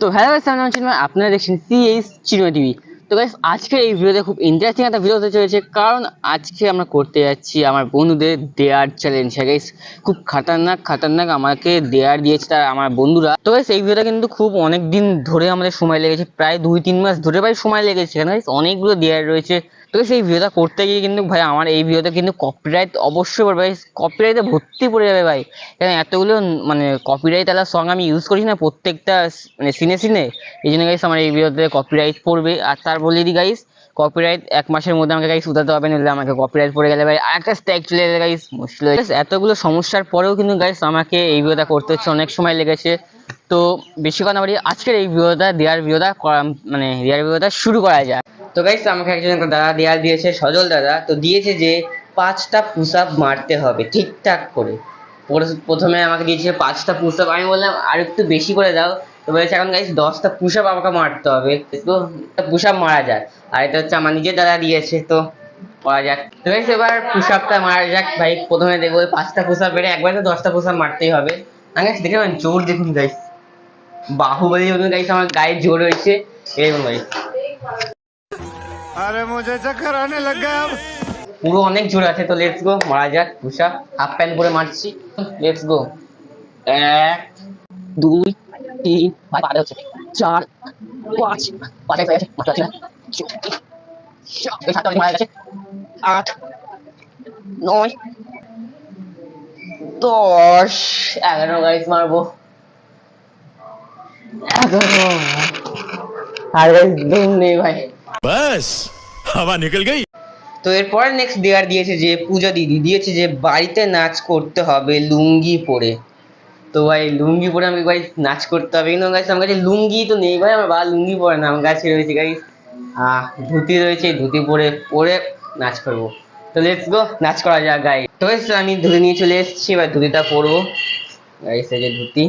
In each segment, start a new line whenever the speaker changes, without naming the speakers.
তো hello guys আমি চিন্ময়, আপনারা দেখছেন সিএইচ চিন্ময় টিভি তো গাইস আজকের এই ভিডিওতে খুব ইন্টারেস্টিং একটা ভিডিও হতে চলেছে, কারণ আজকে আমরা করতে যাচ্ছি আমার বন্ধুদের দেয়ার চ্যালেঞ্জ হ্যাঁ গাইস খুব খাতারনাক খাতারনাক আমাকে দেয়ার দিয়েছে তার আমার বন্ধুরা। তো গাইস এই ভিডিওটা কিন্তু খুব অনেক দিন ধরে আমাদের সময় লেগেছে, প্রায় দুই তিন মাস ধরে প্রায় সময় লেগেছে। কেন গাইস অনেকগুলো দেয়ার রয়েছে। তো সেই ভিডিওটা করতে গিয়ে কিন্তু ভাই আমার এই ভিডিওতে কিন্তু কপিরাইট অবশ্যই পড়বে ভাই। কপিরাইটে ভর্তি পড়ে যাবে ভাই। কারণ এতগুলো মানে কপিরাইট আলা সং আমি ইউজ করি না প্রত্যেকটা মানে সিনে সিনে এই জন্য গাইস আমার এই ভিডিওতে কপিরাইট পড়বে। আর তার বলে দিই গাইস কপিরাইট এক মাসের মধ্যে আমাকে গাইস উঠাতে হবে, নাহলে আমাকে কপিরাইট পড়ে গেলে ভাই। আরেকটা স্ট্যাক চলে গেলে গাইস মুশকিল হয়ে যাবে। এতগুলো সমস্যার পরেও কিন্তু গাইস আমাকে এই ভিডিওটা করতে হচ্ছে, অনেক সময় লেগেছে। তো বেশি কথা বলি, আজকের এই ভিডিওটা দেওয়ার ভিডিওটা মানে দেওয়ার ভিডিওটা শুরু করা যায় তো গাইস আমাকে একজন দাদা দেওয়ার দিয়েছে, সজল দাদা। তো দিয়েছে যে পাঁচটা পুশ মারতে হবে, ঠিকঠাক করে। প্রথমে আমাকে দিয়েছে পাঁচটা পুশ আমি বললাম, আর একটু বেশি করে দাও। তো বলেছে, এখন গাইস দশটা পুশ আমাকে মারতে হবে। তো পুশ মারা যাক। আর এটা হচ্ছে আমার নিজের দাদা দিয়েছে, তো করা যাক। তো গাইস এবার পুশ আপটা মারা যাক। ভাই, প্রথমে দেখব ওই পাঁচটা পুশ আপ বেড়ে একবার তো দশটা পুশ মারতেই হবে। না গাইস দেখে জোর দেখুন গাইস বাহুবলী গাইস আমার গায়ে জোর হয়েছে। এরকম গাইস
আরে মুঝে চক্কর আনে লাগা।
পুরো অনেক জোরে আছে তো লেটস গো মারা যাক পুষা হাফ প্যান্ট পরে মারছি। লেটস গো এক, দুই, তিন, ভাই পারে হচ্ছে। চার, পাঁচ। পাঁচে পাঁচে মাত্র আছে আট, নয়, দশ। এগারো গাইজ মারবো। এগারো। আর গাইজ দম নেই, ভাই।
বাস, হাওয়া নিকল গই।
তো এরপর নেক্সট ডেয়ার দিয়েছে যে পূজা দিদি, দিয়েছে যে বাড়িতে নাচ করতে হবে লুঙ্গি পরে। তো ভাই, লুঙ্গি পরে আমাকে ভাই নাচ করতে হবে। কিন্তু গাছ আমার কাছে লুঙ্গি তো নেই ভাই, আমার বাবা লুঙ্গি পরে না, আমার কাছে রয়েছে গাই ধুতি রয়েছে, ধুতি পরে পরে নাচ করব। তো লেটস গো নাচ করা যাক গাই তো আমি ধুতি নিয়ে চলে এসেছি, এবার ধুতিটা পরবো। গাইস এই যে ধুতি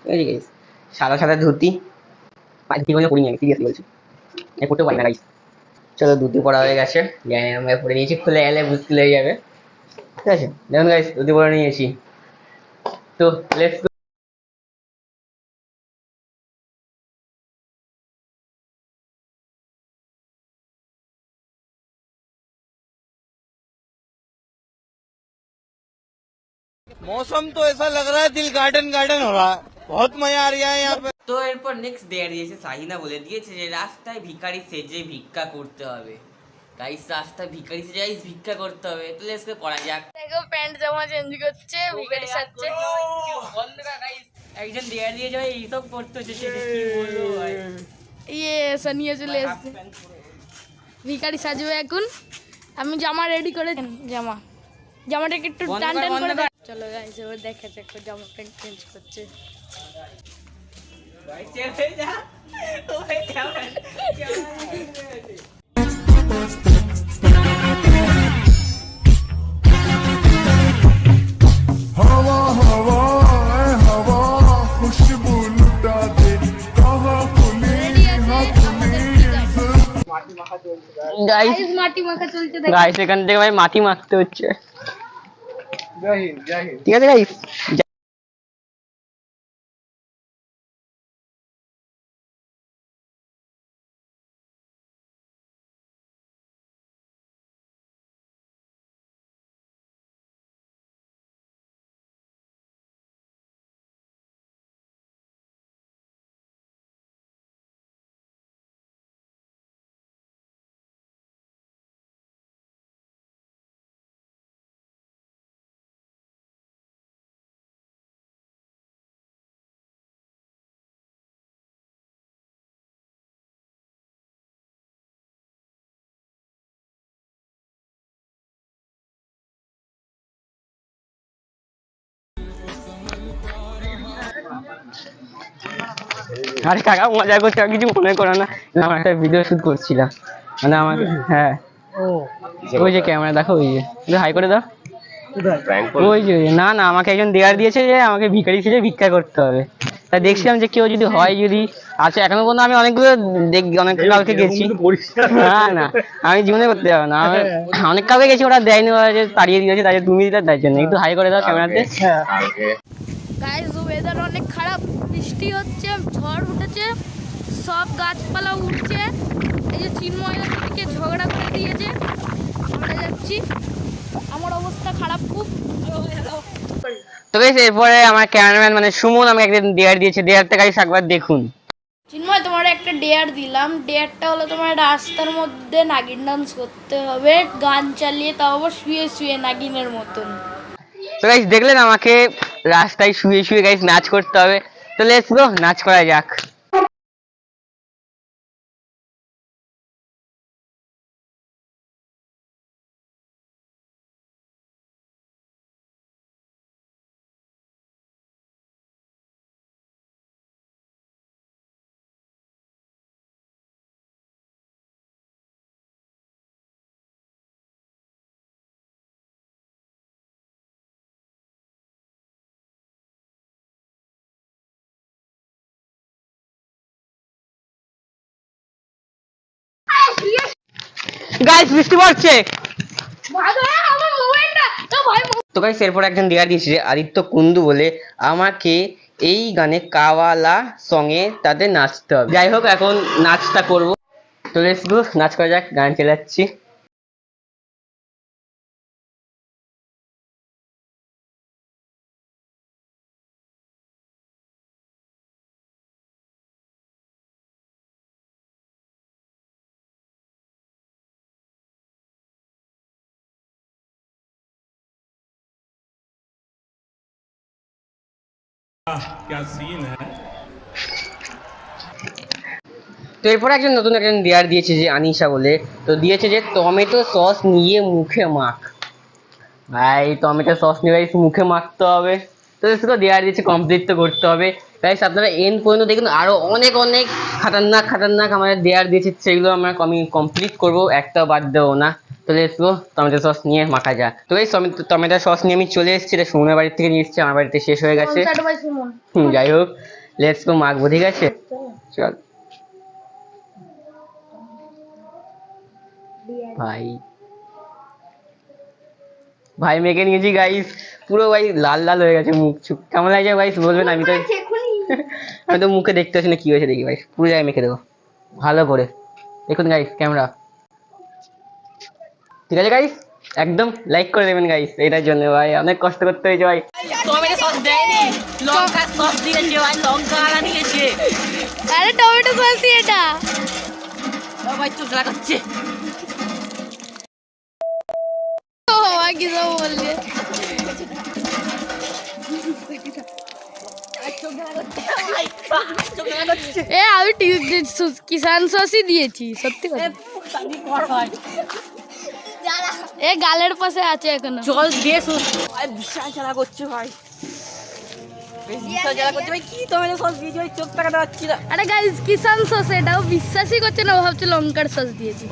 ঠিক আছে গাইস সাদা সাদা ধুতি। পাঁচ দিন পরে পড়ি সিরিয়াসলি বলছি। এ পড়তেও পারি না গাইস চলো ধুতি পরা হয়ে গেছে জানি আমরা পরে নিয়েছি খুলে এলে মুশকিল হয়ে যাবে ঠিক আছে দেখুন গাইস ধুতি পরে নিয়েছি তো লেটস
मौसम तो ऐसा लग रहा है दिल गार्डन गार्डन हो रहा है बहुत मजा आ रहा है यहाँ पे
তো এরপর নেক্সট দেয়ার দিয়েছে সাহিনা বলে দিয়েছে যে রাস্তায় ভিখারি সেজে ভিক্ষা করতে হবে গাইস রাস্তায় ভিখারি সেজে গাইস ভিক্ষা করতে হবে তো লেটস করা যাক
দেখো প্যান্ট জামা চেঞ্জ করছে ভিখারি সাজছে
একজন দেয়ার দিয়ে যাবে এইসব করতে হচ্ছে সেটা কি বলবো ভাই
ইয়ে সানিয়া চলে এসছে ভিখারি সাজবে এখন আমি জামা রেডি করে জামা জামাটাকে একটু
বন্ধ
টান
কর,
টান
বন্ধ
করে
কর।
দে। চলো গাইস এবার দেখা যাক ও জামা প্যান্ট চেঞ্জ করছে
ভাই চেপে যা ও ভাই কেমন
हवा हवा ऐ हवा खुशबू लुटा दे कहाँ खुली हाँ खुली
গাইস
গাইস মাটি মাখা চলছে দেখো
গাইস এখান থেকে ভাই মাটি মাখতে হচ্ছে ঠিক আছে গাইস আরে কাকা মজা করছে আর কিছু মনে করো না। আমার একটা ভিডিও শুট করছিলাম। মানে আমাকে হ্যাঁ। ওই যে ক্যামেরা দেখো ওই যে। হাই করে দাও। ওই যে না না আমাকে একজন দেয়ার দিয়েছে যে আমাকে ভিখারি ছেলে ভিক্ষা করতে হবে। তা দেখছিলাম যে কেউ যদি হয় যদি আচ্ছা এখনও পর্যন্ত আমি অনেকগুলো দেখ অনেক কাউকে গেছি। না না আমি জীবনে করতে যাব না। আমি অনেক কাউকে গেছি ওরা দেয়নি ওরা যে তাড়িয়ে দিয়েছে তাই তুমি দিলে তার জন্য একটু হাই করে দাও ক্যামেরাতে
গাইস ওয়েদার অনেক খারাপ। বৃষ্টি হচ্ছে ঝড় উঠেছে সব গাছপালা উঠছে এই যে চিন্ময় থেকে ঝগড়া করে দিয়েছে। আমরা যাচ্ছি। আমার অবস্থা খারাপ খুব।
তো বেশ এরপরে আমার ক্যামেরাম্যান মানে সুমন আমাকে একদিন ডেয়ার দিয়েছে। ডেয়ারটা গাইস একবার দেখুন।
চিন্ময় তোমার একটা ডেয়ার দিলাম। ডেয়ারটা হলো তোমার রাস্তার মধ্যে নাগিন ডান্স করতে হবে। গান চালিয়ে তাও আবার শুয়ে শুয়ে নাগিনের মতন।
তো গাইস দেখলেন আমাকে রাস্তায় শুয়ে শুয়ে গাইস নাচ করতে হবে। তো লেটস গো নাচ করা যাক। গাইস বৃষ্টি পড়ছে। তো গাইস এরপর একজন দেওয়া দিয়েছে যে আদিত্য কুন্দু বলে আমাকে এই গানে কাওয়ালা সঙ্গে তাদের নাচতে হবে। যাই হোক এখন নাচটা করব। তো লেটস গো নাচ করা যাক গান চালাচ্ছি।
क्या सीन है
তো এরপর একজন নতুন একজন দেয়ার দিয়েছে যে আনিশা বলে তো দিয়েছে যে টমেটো সস নিয়ে মুখে মাখ ভাই টমেটো সস নিয়ে গাইস মুখে মাখতে হবে তো সেটা দেয়ার দিয়েছে কমপ্লিট তো করতে হবে গাইস আপনারা এন পর্যন্ত দেখুন আরো অনেক অনেক খাতারনাক খাতারনাক আমাদের দেয়ার দিয়েছে সেগুলো আমরা আমি কমপ্লিট করবো একটাও বাদ দেবো না তো লেটস গো টমেটো সস নিয়ে মাখা যাক। তো এই টমেটো সস নিয়ে আমি চলে এসেছি এটা সুমনের বাড়ি থেকে নিয়ে এসেছি আমার বাড়িতে শেষ হয়ে গেছে। হুম, যাই হোক লেটস গো মাখবো ঠিক আছে? চল। ভাই। ভাই মেখে নিয়েছি গাইস পুরো ভাই লাল লাল হয়ে গেছে মুখ চুখ কেমন লাগছে গাইস বলবেন আমি তো আমি তো মুখে দেখতে পাচ্ছি না কি হয়েছে দেখি ভাই পুরো জায়গায় মেখে দেবো। ভালো করে। দেখুন গাইস ক্যামেরা ঠিক আছে গাইস একদম লাইক করে দেবেন গাইস এটার জন্য ভাই। অনেক কষ্ট করতে হয়েছে ভাই।
টমেটো সস দেয়নি। লঙ্কা সস দিয়েছে ভাই। লঙ্কা আনা
আরে টমেটো সস এটা।
লাগাচ্ছে লাগাচ্ছে
এ আমি কিষান সসই দিয়েছি সত্যি কথা। এ গালের পাশে আছে এখনও।
জল দিয়ে সুস ভাই বিশাল করছে ভাই।
আরে গাইস কিষান সস এটাও বিশ্বাসই করছে না ভাবছে লঙ্কার সস দিয়েছি।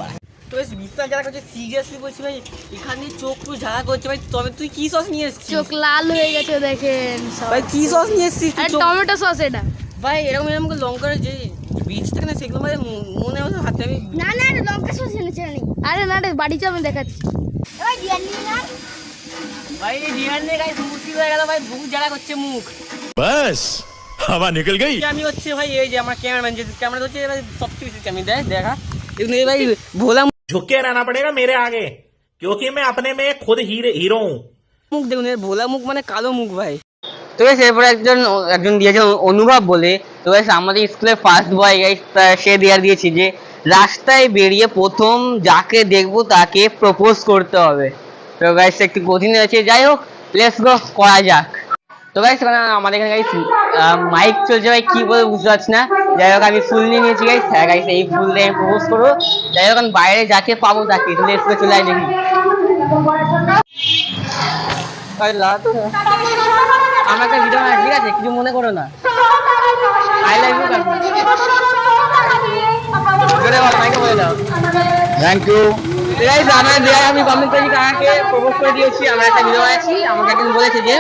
তো বিশাল জ্বালা করছে সিরিয়াসলি বলছি ভাই এখানে চোখ পুরো করছে ভাই তবে তুই কি সস নিয়ে এসেছিস?
চোখ লাল হয়ে গেছে দেখেন
ভাই কি সস নিয়ে এসেছিস
আরে টমেটো সস এটা।
ভাই এরকম এরকম করে লঙ্কার যে বীজ থাকে না সেগুলো ভাই ম- মনে হচ্ছে হাতে আমি
না না লঙ্কা সস এনেছে আরে না রে বাড়ি চল আমি দেখাচ্ছি
ভাই এই ডিয়ার নিয়ে গাইস মুশকিল হয়ে গেল ভাই বুক জ্বালা করছে মুখ
बस हवा निकल गई
আমি হচ্ছে ভাই এই যে আমার ক্যামেরাম্যান যে ক্যামেরা হচ্ছে ভাই সবচেয়ে বেশি আমি দেখ দেখা এগুলো এই ভাই ভোলা
झुक के रहना पड़ेगा मेरे आगे क्योंकि मैं अपने में खुद हीरो हीरो हूँ
মুখ দেখুন এর ভোলা মুখ মানে কালো মুখ ভাই
তো গাইস এরপর একজন একজন দিয়েছে অনুভব বলে। তো গাইস আমাদের স্কুলে ফার্স্ট বয় গাইস সে দেয়ার দিয়েছে যে, রাস্তায় বেরিয়ে প্রথম যাকে দেখব তাকে প্রপোজ করতে হবে। তো গাইস একটু কঠিন হয়েছে, যাই হোক লেটস গো করা যাক। তো গাইস মানে আমাদের এখানে গাইস মাইক চলছে ভাই, কি বলে বুঝতে পারছি না। যাই হোক, আমি ফুল নিয়ে নিয়েছি গাইস হ্যাঁ গাইস এই ফুল দিয়ে প্রপোজ করব। যাই হোক, আমি বাইরে যাকে পাবো তাকে লেটস গো চলে আয় দেখি না। একটা ভিডিও বানাই ঠিক আছে? কিছু মনে করো না। আই লাভ ইউ জোরে বলো মাইকে বলে দাও।
থ্যাংক ইউ
গাইস আমার দেয়ার আমি কমপ্লিট করেছি কাকাকে প্রপোজ করে দিয়েছি আমরা একটা ভিডিও বানাচ্ছি। আমাকে একজন বলেছে যে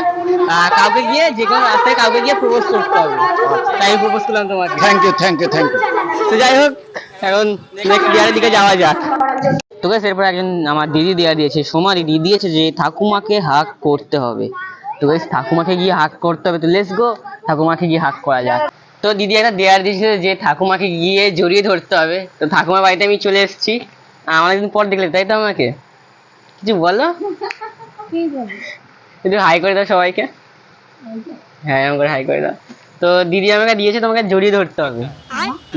কাউকে গিয়ে যে কোনো রাস্তায় কাউকে গিয়ে প্রপোজ করতে হবে। তাই প্রপোজ করলাম তোমাকে।
Thank you thank you thank you
তো যাই হোক এখন নেক্সট ইয়ারের দিকে যাওয়া যাক। তো গাইস এরপর একজন আমার দিদি দেয়া দিয়েছে সোমা দিদি। দিয়েছে যে ঠাকুমাকে হাক করতে হবে। তো গাইস ঠাকুমাকে গিয়ে হাক করতে হবে তো লেটস গো ঠাকুমাকে গিয়ে হাক করা যাক। তো দিদি একটা দেয়ার দিয়েছিল যে ঠাকুমাকে গিয়ে জড়িয়ে ধরতে হবে। তো ঠাকুমার বাড়িতে আমি চলে এসেছি। অনেকদিন পর দেখলে তাই তো আমাকে? কিছু বলো? একটু হাই করে দাও সবাইকে। হ্যাঁ এরকম করে হাই করে দাও। তো দিদি আমাকে দিয়েছে তোমাকে জড়িয়ে ধরতে হবে।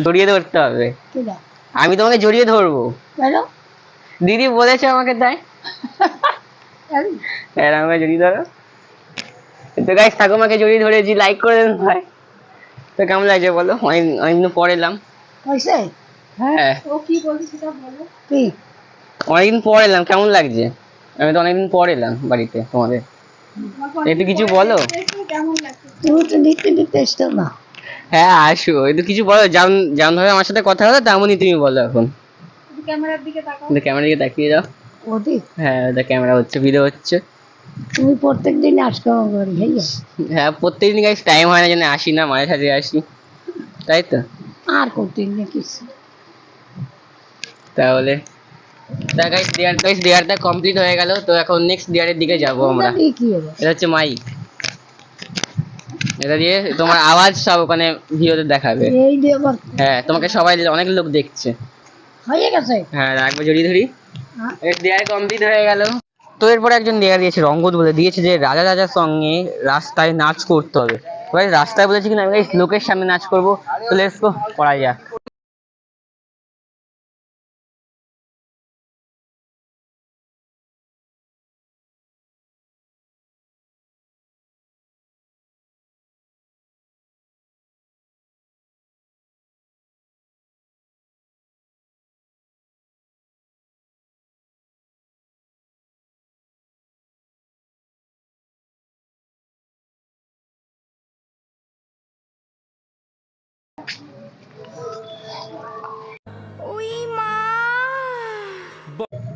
জড়িয়ে ধরতে হবে। আমি তোমাকে জড়িয়ে ধরবো। দিদি বলেছে আমাকে তাই। হ্যাঁ আমাকে জড়িয়ে ধরো। তো গাইস ঠাকুমাকে জড়িয়ে ধরেছি লাইক করে দেন ভাই। তো কেমন লাগছে বলো? অনেক অনেকদিন পর এলাম। হ্যাঁ। অনেকদিন পর এলাম কেমন লাগছে? আমি তো অনেকদিন পর এলাম বাড়িতে তোমাদের। একটু কিছু বলো?
তুমি তো নিতে নিতে এসছো না।
হ্যাঁ আসো। একটু কিছু বলো যেমন যেমন ভাবে আমার সাথে কথা হলো তেমনই তুমি বলো এখন। ক্যামেরার দিকে তাকিয়ে যাও।
ওদিক
হ্যাঁ ওটা ক্যামেরা হচ্ছে ভিডিও হচ্ছে।
তুমি প্রত্যেক দিন আসছো আমার বাড়ি হইয়া
হ্যাঁ প্রত্যেকদিন গাইস টাইম হয় না জন্য আসি না মাঝে সাঝে আসি। তাই তো?
আর করতে না কিছু।
তাহলে তা গাইস দেয়ার গাইস দেয়ারটা কমপ্লিট হয়ে গেল তো এখন নেক্সট দেয়ারের দিকে যাব আমরা।
এই
এটা হচ্ছে মাইক এটা দিয়ে তোমার আওয়াজ সব ওখানে ভিডিওতে দেখাবে।
এই দিয়ে
হ্যাঁ তোমাকে সবাই অনেক লোক দেখছে।
হয়ে গেছে?
হ্যাঁ একবার জড়িয়ে ধরি।
হ্যাঁ।
দেয়ার কমপ্লিট হয়ে গেল। তো এরপরে একজন দেখা দিয়েছে, রঙ্গত বলে, দিয়েছে যে রাজা রাজার সঙ্গে রাস্তায় নাচ করতে হবে। রাস্তায় বলেছি কিনা লোকের সামনে নাচ করব, তো করা যাক।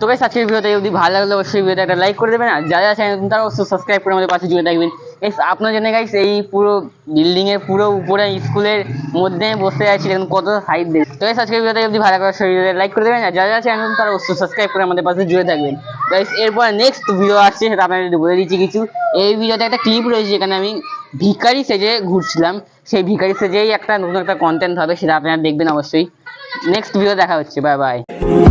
তো গাইস আজকের ভিডিওটা যদি ভালো লাগলে অবশ্যই ভিডিওটা একটা লাইক করে দেবেন। আর যারা চ্যানেল তারা অবশ্যই সাবস্ক্রাইব করে আমাদের পাশে জুড়ে থাকবেন। গাইস আপনার জন্য গাইস এই পুরো বিল্ডিং এর পুরো উপরে স্কুলের মধ্যে বসে আছি, দেখুন কত সাইড দেখ তো গাইস আজকের ভিডিওটা যদি ভালো লাগে, অবশ্যই লাইক করে দেবেন। আর যারা চ্যানেল তারা অবশ্যই সাবস্ক্রাইব করে আমাদের পাশে জুড়ে থাকবেন। গাইস এরপর নেক্সট ভিডিও আসছে, সেটা আপনাদের বলে দিচ্ছি কিছু। এই ভিডিওতে একটা ক্লিপ রয়েছে, যেখানে আমি ভিখারি সেজে ঘুরছিলাম। সেই ভিখারি সেজেই একটা নতুন একটা কন্টেন্ট হবে, সেটা আপনারা দেখবেন অবশ্যই। নেক্সট ভিডিও দেখা হচ্ছে বাই বাই